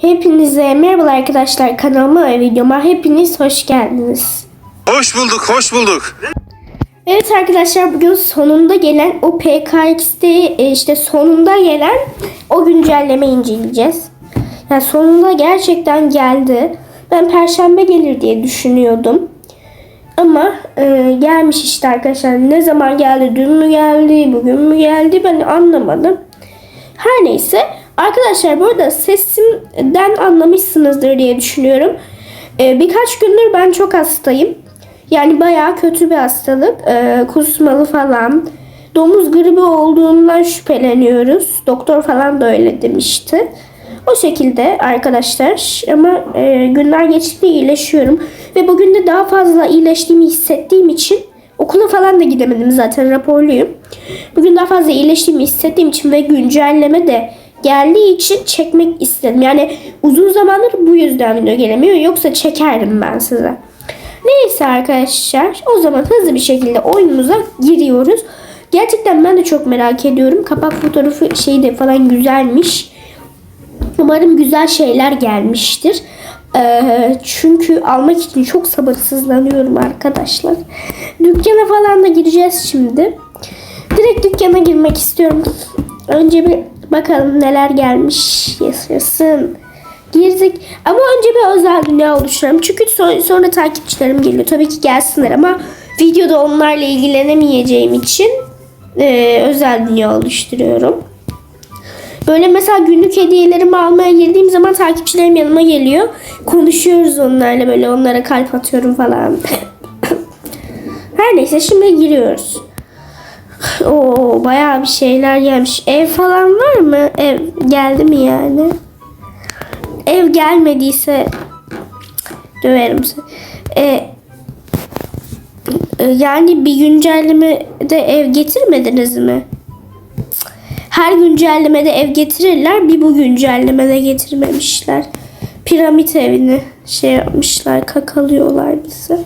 Hepinize merhaba arkadaşlar kanalıma ve videoma hepiniz hoş geldiniz. Hoş bulduk, hoş bulduk. Evet arkadaşlar bugün sonunda gelen o PKX'de e, işte sonunda gelen o güncelleme inceleyeceğiz. Yani sonunda gerçekten geldi. Ben perşembe gelir diye düşünüyordum. Ama e, gelmiş işte arkadaşlar. Ne zaman geldi? Dün mü geldi? Bugün mü geldi? Ben anlamadım. Her neyse. Arkadaşlar burada sesimden anlamışsınızdır diye düşünüyorum. E, birkaç gündür ben çok hastayım. Yani bayağı kötü bir hastalık. E, kusmalı falan. Domuz gribi olduğundan şüpheleniyoruz. Doktor falan da öyle demişti. O şekilde arkadaşlar ama e, günler geçtikçe iyileşiyorum. Ve bugün de daha fazla iyileştiğimi hissettiğim için okula falan da gidemedim zaten raporluyum. Bugün daha fazla iyileştiğimi hissettiğim için ve güncelleme de geldiği için çekmek istedim. Yani uzun zamandır bu yüzden video gelemiyor. Yoksa çekerdim ben size. Neyse arkadaşlar o zaman hızlı bir şekilde oyunumuza giriyoruz. Gerçekten ben de çok merak ediyorum. Kapak fotoğrafı şeyi de falan güzelmiş. Umarım güzel şeyler gelmiştir. Ee, çünkü almak için çok sabırsızlanıyorum arkadaşlar. Dükkana falan da gireceğiz şimdi. Direkt dükkana girmek istiyorum. Önce bir bakalım neler gelmiş. Yaşasın. Girdik. Ama önce bir özel dünya oluşturalım. Çünkü so- sonra takipçilerim geliyor. Tabii ki gelsinler ama videoda onlarla ilgilenemeyeceğim için e, özel dünya oluşturuyorum. Böyle mesela günlük hediyelerimi almaya girdiğim zaman takipçilerim yanıma geliyor. Konuşuyoruz onlarla böyle onlara kalp atıyorum falan. Her neyse şimdi giriyoruz. Oo bayağı bir şeyler gelmiş. Ev falan var mı? Ev geldi mi yani? Ev gelmediyse döverim seni. E, e, yani bir güncellemede ev getirmediniz mi? Her güncellemede ev getirirler. Bir bu güncellemede getirmemişler. Piramit evini şey yapmışlar. Kakalıyorlar bizi.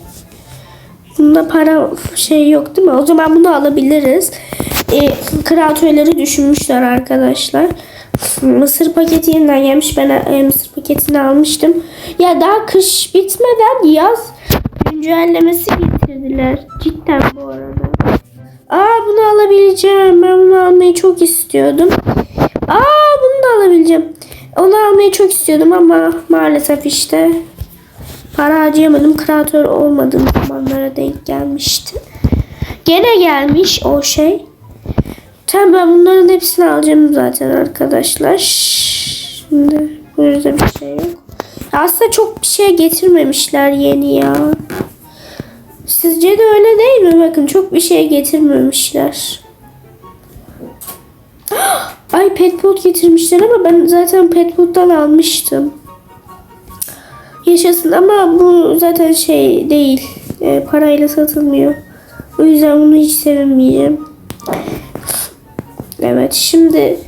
Bunda para şey yok değil mi? O zaman bunu alabiliriz. E, kreatörleri düşünmüşler arkadaşlar. Mısır paketi yeniden gelmiş. Ben e, mısır paketini almıştım. Ya daha kış bitmeden yaz güncellemesi getirdiler. Cidden bu arada. Aa bunu alabileceğim. Ben bunu almayı çok istiyordum. Aa bunu da alabileceğim. Onu almayı çok istiyordum ama maalesef işte para harcayamadım. Kreatör olmadığım zamanlara denk gelmişti. Gene gelmiş o şey. Tamam ben bunların hepsini alacağım zaten arkadaşlar. Şimdi burada bir şey yok. Aslında çok bir şey getirmemişler yeni ya. Sizce de öyle değil mi? Bakın çok bir şey getirmemişler. Ay petpot getirmişler ama ben zaten petpot'tan almıştım. Yaşasın ama bu zaten şey değil. E, parayla satılmıyor. O yüzden bunu hiç sevinmeyeceğim. Evet şimdi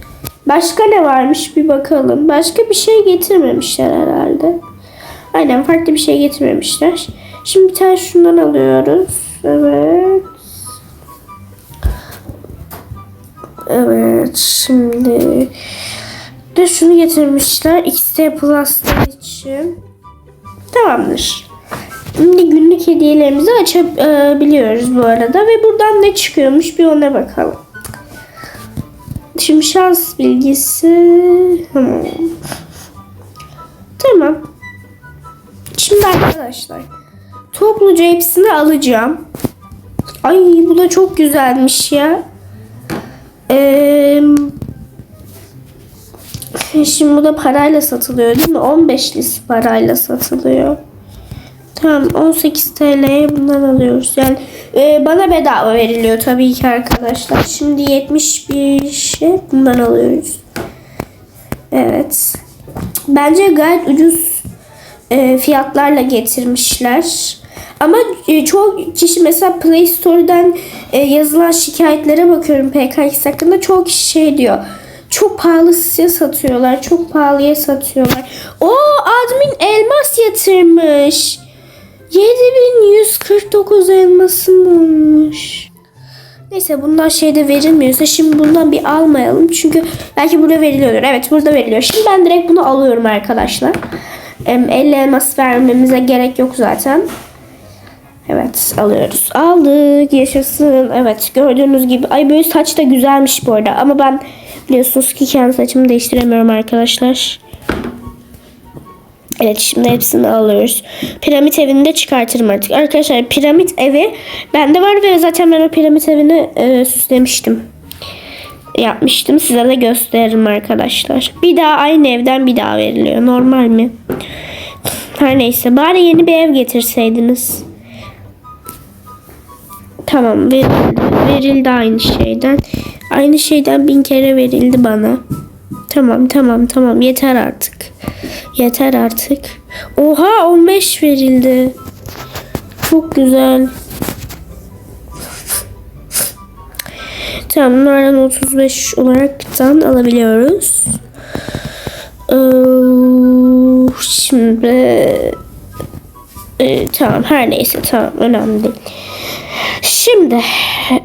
başka ne varmış bir bakalım. Başka bir şey getirmemişler herhalde. Aynen farklı bir şey getirmemişler. Şimdi bir tane şundan alıyoruz. Evet. Evet şimdi de şunu getirmişler XT Plus'lar için. Tamamdır. Şimdi günlük hediyelerimizi açabiliyoruz bu arada ve buradan ne çıkıyormuş bir ona bakalım. Şimdi şans bilgisi. Hmm. Tamam. Şimdi arkadaşlar topluca hepsini alacağım. Ay bu da çok güzelmiş ya. Ee, şimdi bu da parayla satılıyor değil mi? 15 lis parayla satılıyor. Tamam 18 TL'ye bundan alıyoruz. Yani e, bana bedava veriliyor tabii ki arkadaşlar. Şimdi 71 şey bundan alıyoruz. Evet. Bence gayet ucuz e, fiyatlarla getirmişler. Ama e, çoğu kişi mesela Play Store'dan e, yazılan şikayetlere bakıyorum PKX hakkında. Çoğu kişi şey diyor. Çok pahalıya satıyorlar. Çok pahalıya satıyorlar. O admin elmas yatırmış. 7149 elmasım olmuş. Neyse bundan şeyde verilmiyorsa şimdi bundan bir almayalım. Çünkü belki burada veriliyordur. Evet burada veriliyor. Şimdi ben direkt bunu alıyorum arkadaşlar. Em, 50 elmas vermemize gerek yok zaten. Evet alıyoruz. Aldık yaşasın. Evet gördüğünüz gibi. Ay böyle saç da güzelmiş bu arada. Ama ben biliyorsunuz ki kendi saçımı değiştiremiyorum arkadaşlar. Evet şimdi hepsini alıyoruz. Piramit evini de çıkartırım artık. Arkadaşlar piramit evi bende var ve zaten ben o piramit evini e, süslemiştim. Yapmıştım. Size de gösteririm arkadaşlar. Bir daha aynı evden bir daha veriliyor. Normal mi? Her neyse. Bari yeni bir ev getirseydiniz. Tamam verildi. Verildi aynı şeyden. Aynı şeyden bin kere verildi bana. Tamam tamam tamam yeter artık. Yeter artık. Oha 15 verildi. Çok güzel. Tamam bunlardan 35 olaraktan alabiliyoruz. Ee, şimdi ee, tamam her neyse tamam önemli değil. Şimdi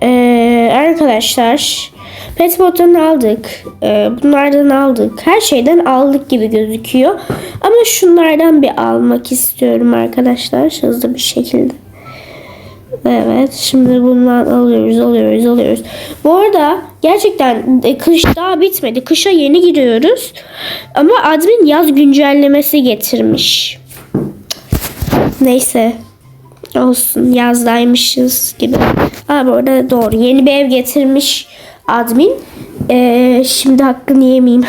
ee, arkadaşlar Petbot'tan aldık. Ee, bunlardan aldık. Her şeyden aldık gibi gözüküyor. Ama şunlardan bir almak istiyorum arkadaşlar. Hızlı bir şekilde. Evet şimdi bundan alıyoruz alıyoruz alıyoruz. Bu arada gerçekten e, kış daha bitmedi. Kışa yeni giriyoruz. Ama admin yaz güncellemesi getirmiş. Neyse. Olsun yazdaymışız gibi. Ha bu arada doğru. Yeni bir ev getirmiş admin. Ee, şimdi hakkını yemeyeyim.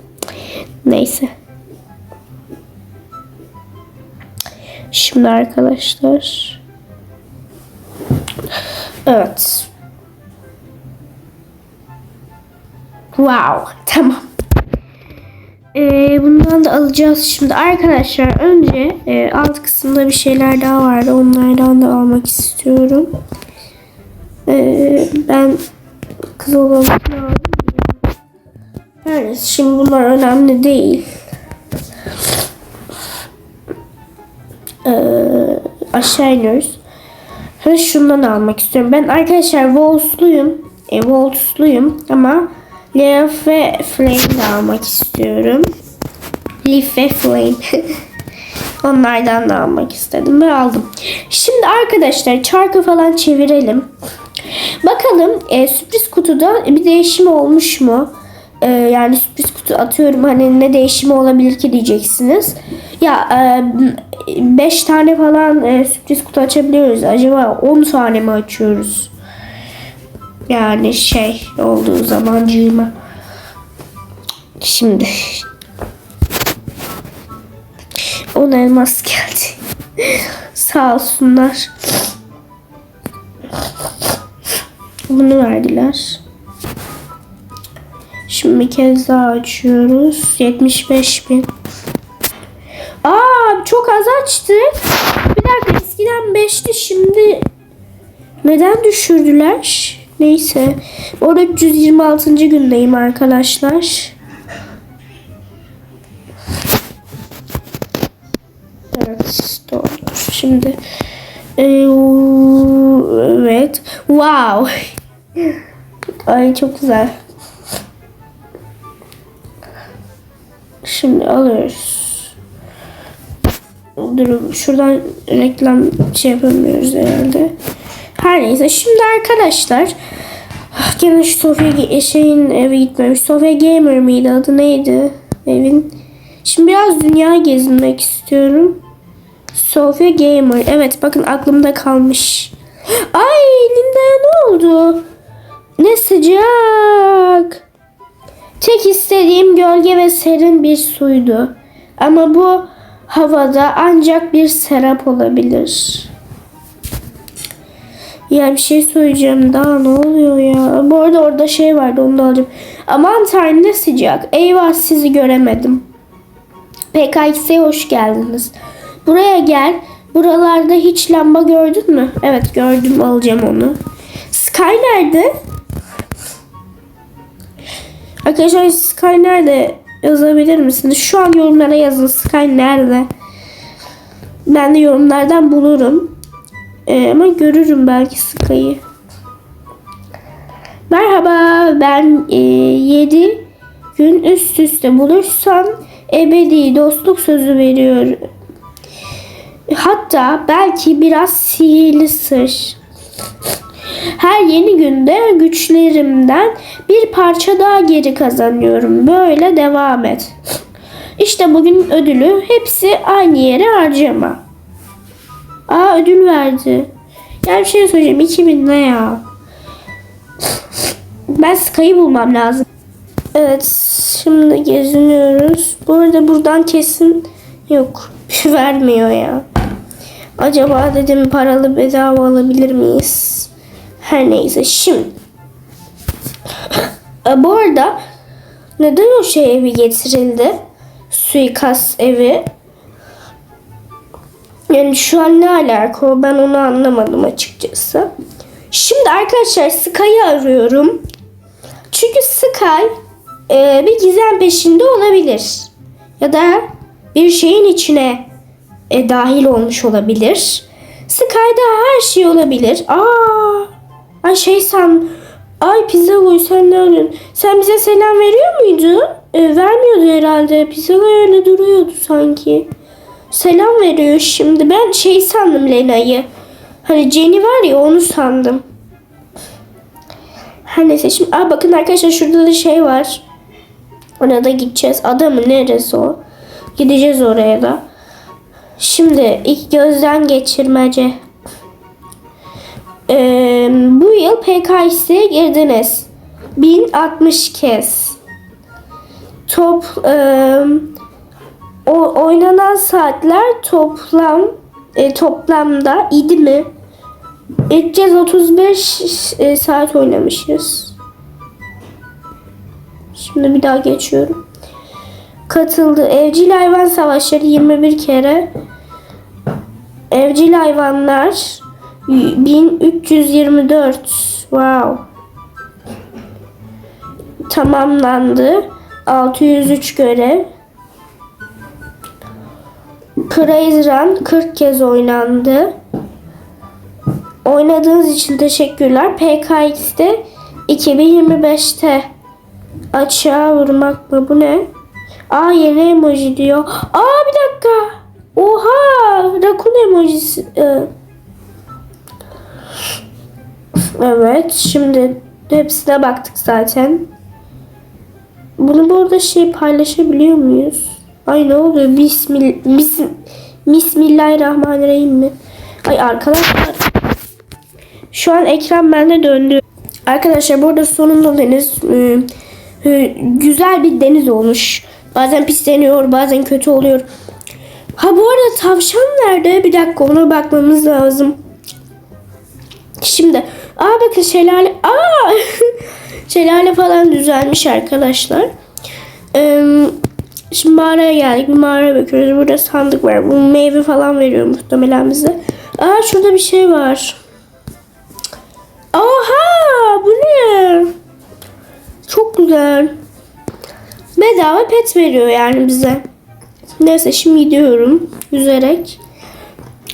Neyse. Şimdi arkadaşlar. Evet. Wow. Tamam. Ee, bundan da alacağız şimdi. Arkadaşlar önce e, alt kısımda bir şeyler daha vardı. Onlardan da almak istiyorum. Ee, ben kız olanı aldım. Yani şimdi bunlar önemli değil. Ee, aşağı iniyoruz. Ha, şundan almak istiyorum. Ben arkadaşlar Wolf'luyum. E, Wolf'luyum ama Leaf ve Flame de almak istiyorum. Leaf ve Flame. Onlardan da almak istedim ve aldım. Şimdi arkadaşlar çarkı falan çevirelim. Bakalım e, sürpriz kutuda bir değişim olmuş mu? E, yani sürpriz kutu atıyorum hani ne değişimi olabilir ki diyeceksiniz. Ya 5 tane falan e, sürpriz kutu açabiliyoruz. Acaba 10 tane mi açıyoruz? Yani şey olduğu zaman cığıma. Şimdi. On elmas geldi. Sağ olsunlar. Bunu verdiler. Şimdi bir kez daha açıyoruz. 75 bin. Aa çok az açtık. Bir dakika eskiden 5'ti şimdi neden düşürdüler? Neyse. Orada 326. gündeyim arkadaşlar. Evet doğru. Şimdi Ee, evet. Wow. Ay çok güzel. Şimdi alıyoruz. Dur şuradan reklam şey yapamıyoruz herhalde. Her neyse şimdi arkadaşlar gene şu Sofya şeyin eve gitmemiş. Sofya Gamer miydi adı neydi evin? Şimdi biraz dünya gezinmek istiyorum. Sofya Gamer. Evet bakın aklımda kalmış. Ay Linda'ya ne oldu? Ne sıcak. Tek istediğim gölge ve serin bir suydu. Ama bu havada ancak bir serap olabilir. Ya bir şey söyleyeceğim daha ne oluyor ya? Bu arada orada şey vardı onu da alacağım. Aman tanrım ne sıcak. Eyvah sizi göremedim. PKX'e hoş geldiniz. Buraya gel. Buralarda hiç lamba gördün mü? Evet gördüm alacağım onu. Sky nerede? Arkadaşlar Sky nerede yazabilir misiniz? Şu an yorumlara yazın Sky nerede? Ben de yorumlardan bulurum. Ee, ama görürüm belki Sky'ı. Merhaba ben 7 gün üst üste buluşsam ebedi dostluk sözü veriyorum. Hatta belki biraz sihirli sır. Her yeni günde güçlerimden bir parça daha geri kazanıyorum. Böyle devam et. İşte bugün ödülü hepsi aynı yere harcama. Aa ödül verdi. Ya bir şey söyleyeceğim. 2000 ne ya? Ben Sky'ı bulmam lazım. Evet şimdi geziniyoruz. Bu arada buradan kesin yok. Vermiyor ya. Acaba dedim paralı bedava alabilir miyiz? Her neyse şimdi. E, Bu arada neden o şey evi getirildi? Suikast evi. Yani şu an ne alaka o ben onu anlamadım açıkçası. Şimdi arkadaşlar Sky'ı arıyorum. Çünkü Sky e, bir gizem peşinde olabilir. Ya da bir şeyin içine e, dahil olmuş olabilir. Sky'da her şey olabilir. Aa, ay şey sen, ay pizza boy sen ne arıyorsun? Sen bize selam veriyor muydun? E, vermiyordu herhalde. Pizza öyle duruyordu sanki. Selam veriyor şimdi. Ben şey sandım Lena'yı. Hani Jenny var ya onu sandım. Her neyse şimdi aa bakın arkadaşlar şurada da şey var. Ona da gideceğiz. Adamı neresi o? Gideceğiz oraya da. Şimdi ilk gözden geçirmece. Ee, bu yıl PKX'ye girdiniz. 1060 kez. Top eee, o oynanan saatler toplam e, toplamda idi mi? 335 e, saat oynamışız. Şimdi bir daha geçiyorum. Katıldı. Evcil hayvan savaşları 21 kere. Evcil hayvanlar 1324. Wow. Tamamlandı. 603 görev. Praise Run 40 kez oynandı. Oynadığınız için teşekkürler. PKX'de 2025'te açığa vurmak mı? Bu ne? Aa yeni emoji diyor. Aa bir dakika. Oha! Rakun emojisi. Ee, Evet. Şimdi hepsine baktık zaten. Bunu bu arada şey paylaşabiliyor muyuz? Ay ne oluyor? Bismil, bis, Bismillahirrahmanirrahim mi? Ay arkadaşlar. Şu an ekran bende döndü. Arkadaşlar burada sonunda deniz e, e, güzel bir deniz olmuş. Bazen pisleniyor, bazen kötü oluyor. Ha bu arada tavşan nerede? Bir dakika ona bakmamız lazım. Şimdi aa bakın şelale aa şelale falan düzelmiş arkadaşlar. Ee, şimdi mağaraya geldik. Bir mağaraya bakıyoruz. Burada sandık var. Bu meyve falan veriyor muhtemelen bize. Aa şurada bir şey var. Oha bu ne? Çok güzel. Bedava pet veriyor yani bize. Neyse şimdi gidiyorum yüzerek.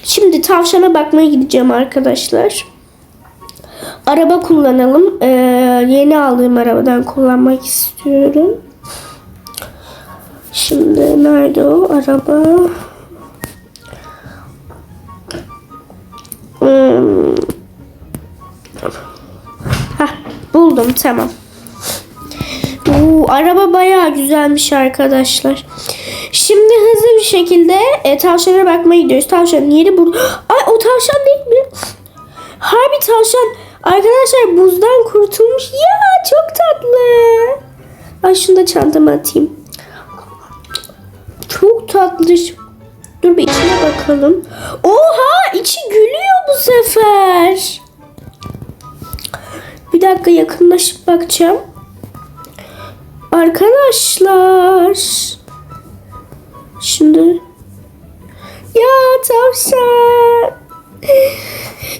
Şimdi tavşana bakmaya gideceğim arkadaşlar. Araba kullanalım. Ee, yeni aldığım arabadan kullanmak istiyorum. Şimdi nerede o araba? Hmm. Hah, buldum tamam. Oo, araba bayağı güzelmiş arkadaşlar. Şimdi hızlı bir şekilde e, tavşana bakmaya gidiyoruz. Tavşanın yeri burada. Ay o tavşan değil mi? Harbi tavşan. Arkadaşlar buzdan kurtulmuş. Ya çok tatlı. Ay şunu da çantama atayım. Çok tatlı. Dur bir içine bakalım. Oha içi gülüyor bu sefer. Bir dakika yakınlaşıp bakacağım. Arkadaşlar. Şimdi. Ya tavşan.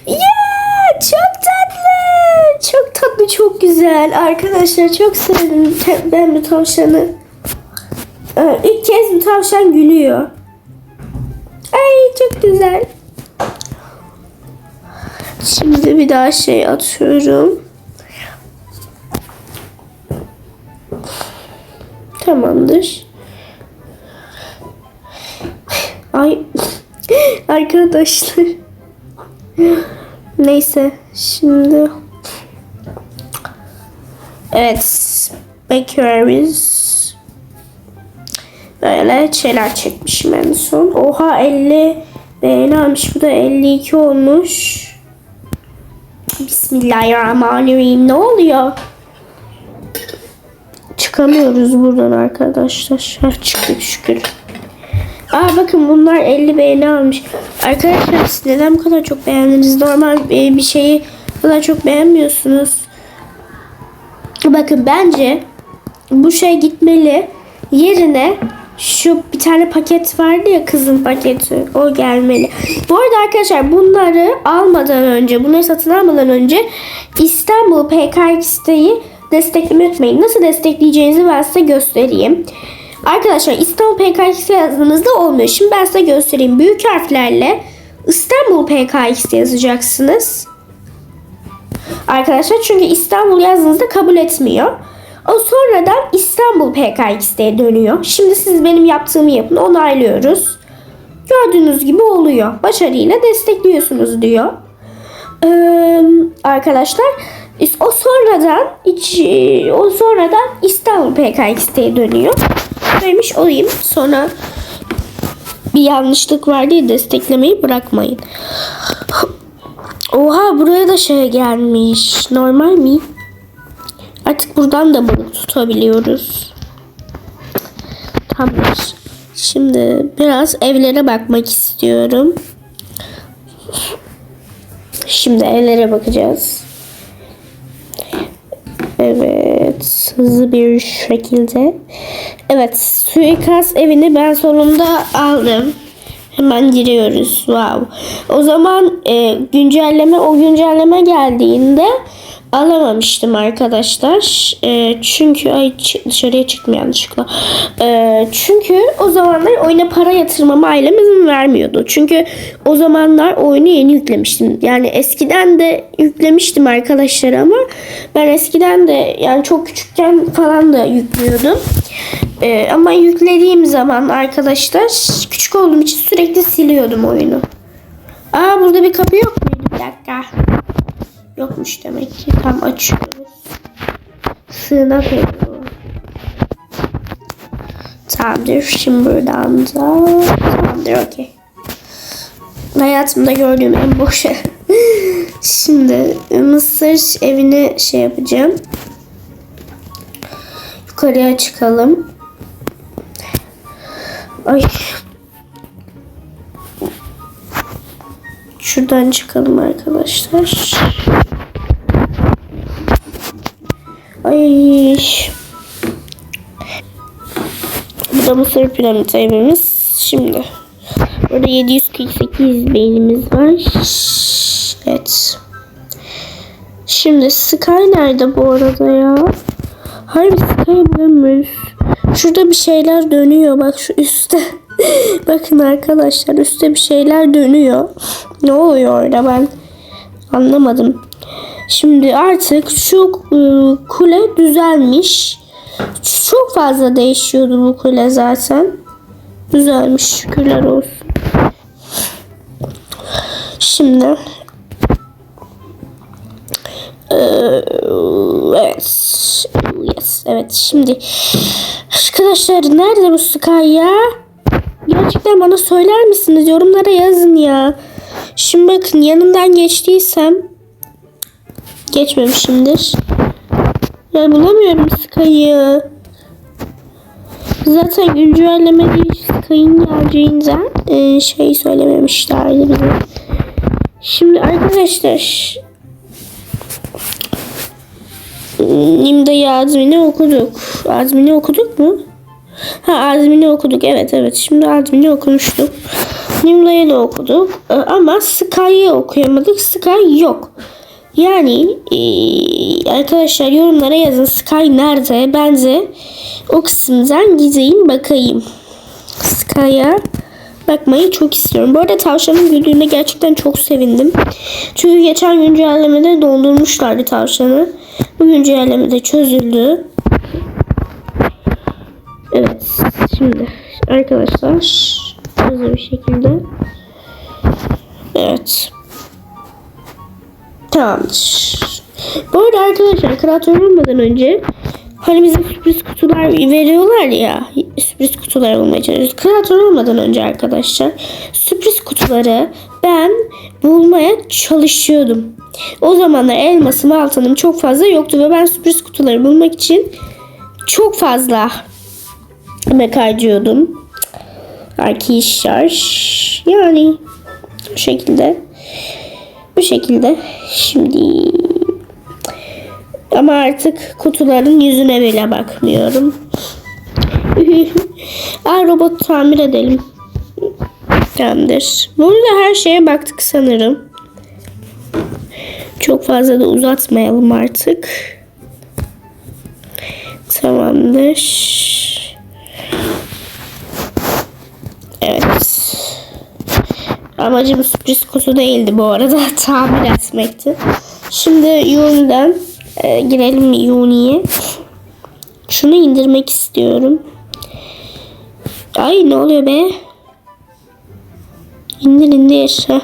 Ya çok tatlı. Çok tatlı, çok güzel. Arkadaşlar çok sevdim ben bu tavşanı. Ee, ilk kez bu tavşan gülüyor. Ay çok güzel. Şimdi bir daha şey atıyorum. Tamamdır. Ay arkadaşlar. Neyse şimdi Evet bakıyoruz. Böyle şeyler çekmişim en son. Oha 50 beğeni almış. Bu da 52 olmuş. Bismillahirrahmanirrahim. Ne oluyor? Çıkamıyoruz buradan arkadaşlar. Ha, çıktık şükür. Aa bakın bunlar 50 beğeni almış. Arkadaşlar siz neden bu kadar çok beğendiniz? Normal e, bir şeyi bu kadar çok beğenmiyorsunuz. Bakın bence bu şey gitmeli. Yerine şu bir tane paket vardı ya kızın paketi. O gelmeli. Bu arada arkadaşlar bunları almadan önce, bunları satın almadan önce İstanbul PKX'teyi desteklemeyi unutmayın. Nasıl destekleyeceğinizi ben size göstereyim. Arkadaşlar İstanbul PKX yazdığınızda olmuyor. Şimdi ben size göstereyim. Büyük harflerle İstanbul PKX yazacaksınız. Arkadaşlar çünkü İstanbul yazdığınızda kabul etmiyor. O sonradan İstanbul PKX'de dönüyor. Şimdi siz benim yaptığımı yapın. Onaylıyoruz. Gördüğünüz gibi oluyor. Başarıyla destekliyorsunuz diyor. Ee, arkadaşlar o sonradan o sonradan İstanbul PKX'de dönüyor. Vermiş olayım. Sonra bir yanlışlık var diye desteklemeyi bırakmayın. Oha buraya da şey gelmiş. Normal mi? Artık buradan da balık tutabiliyoruz. Tamam. Şimdi biraz evlere bakmak istiyorum. Şimdi evlere bakacağız. Evet. Hızlı bir şekilde. Evet. Suikast evini ben sonunda aldım. Hemen giriyoruz. Wow. O zaman e, güncelleme o güncelleme geldiğinde alamamıştım arkadaşlar. E, çünkü ay dışarıya çıktım yanlışlıkla. E, çünkü o zamanlar oyuna para yatırmama ailem izin vermiyordu. Çünkü o zamanlar oyunu yeni yüklemiştim. Yani eskiden de yüklemiştim arkadaşlar ama ben eskiden de yani çok küçükken falan da yüklüyordum. E, ama yüklediğim zaman arkadaşlar küçük olduğum için sürekli siliyordum oyunu. Aa burada bir kapı yok muydu? Bir dakika. Yokmuş demek ki. Tam açıyoruz. Sığınak bu. Tamamdır. Şimdi buradan da tamamdır okey. Hayatımda gördüğüm en boş. Şimdi Mısır evini şey yapacağım. Yukarıya çıkalım. Ay. Şuradan çıkalım arkadaşlar. Ay. Bu da Mısır piramit evimiz. Şimdi. Burada 748 beynimiz var. Evet. Şimdi Sky nerede bu arada ya? Harbi Sky bulamıyoruz. Şurada bir şeyler dönüyor. Bak şu üstte. Bakın arkadaşlar üstte bir şeyler dönüyor. Ne oluyor orada ben anlamadım. Şimdi artık şu e, kule düzelmiş. Çok fazla değişiyordu bu kule zaten. Düzelmiş şükürler olsun. Şimdi Ee, evet. Yes. Evet. Şimdi arkadaşlar nerede bu Sky ya? Gerçekten bana söyler misiniz? Yorumlara yazın ya. Şimdi bakın yanından geçtiysem geçmemişimdir. Ya bulamıyorum Sky'ı. Zaten güncelleme değil Sky'ın geleceğinden e, şey söylememişlerdi bize. Şimdi arkadaşlar Nimda'yı Azmin'i okuduk. Azmin'i okuduk mu? Ha Azmin'i okuduk. Evet evet. Şimdi Azmin'i okumuştuk. Nimda'yı da okuduk. Ee, Ama Sky'ı okuyamadık. Sky yok. Yani ee, arkadaşlar yorumlara yazın Sky nerede? Ben de o kısımdan gideyim bakayım. Sky'a bakmayı çok istiyorum. Bu arada tavşanın güldüğüne gerçekten çok sevindim. Çünkü geçen güncellemede dondurmuşlardı tavşanı. Bu güncellemede çözüldü. Şimdi arkadaşlar hızlı bir şekilde evet tamamdır. Bu arada arkadaşlar kreatör olmadan önce hani bize sürpriz kutular veriyorlar ya sürpriz kutular bulmaya çalışıyoruz. Kreatör olmadan önce arkadaşlar sürpriz kutuları ben bulmaya çalışıyordum. O zamanlar elmasım altınım çok fazla yoktu ve ben sürpriz kutuları bulmak için çok fazla emek harcıyordum. Arkadaşlar yani bu şekilde bu şekilde şimdi ama artık kutuların yüzüne bile bakmıyorum. Aa, robot tamir edelim. Tamamdır. Burada her şeye baktık sanırım. Çok fazla da uzatmayalım artık. Tamamdır. Evet. Amacım sürpriz kutu değildi bu arada. Tamir etmekti. Şimdi Uni'den e, girelim Uni'ye. Şunu indirmek istiyorum. Ay ne oluyor be? İndir indir. Heh.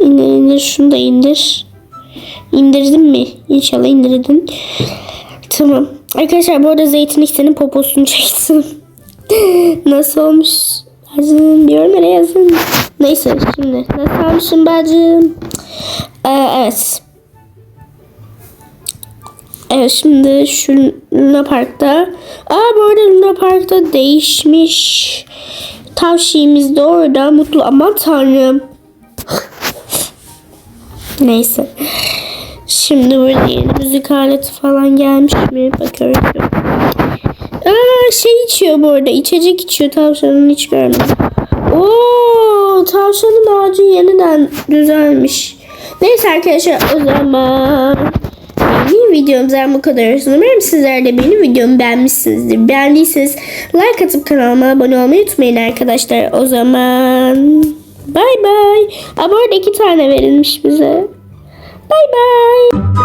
İndir indir şunu da indir. İndirdin mi? İnşallah indirdin. Tamam. Arkadaşlar bu arada Zeytin senin poposunu çektim. Nasıl olmuş? Bir yorumlara yazın. Neyse şimdi. Nasıl olmuşsun bacım? Ee, evet. Evet şimdi şu Luna Park'ta. Aa bu arada Luna Park'ta değişmiş. Tavşiğimiz de orada mutlu. Aman tanrım. Neyse. Şimdi burada yeni müzik aleti falan gelmiş mi? Bakıyoruz. Aa şey içiyor bu arada. İçecek içiyor tavşanın hiç görmedim. Oo tavşanın ağacı yeniden düzelmiş. Neyse arkadaşlar o zaman benim videomuzdan bu kadar olsun. Umarım sizler de benim videomu beğenmişsinizdir. Beğendiyseniz like atıp kanalıma abone olmayı unutmayın arkadaşlar. O zaman bay bay. Aa, bu iki tane verilmiş bize. Bay bay.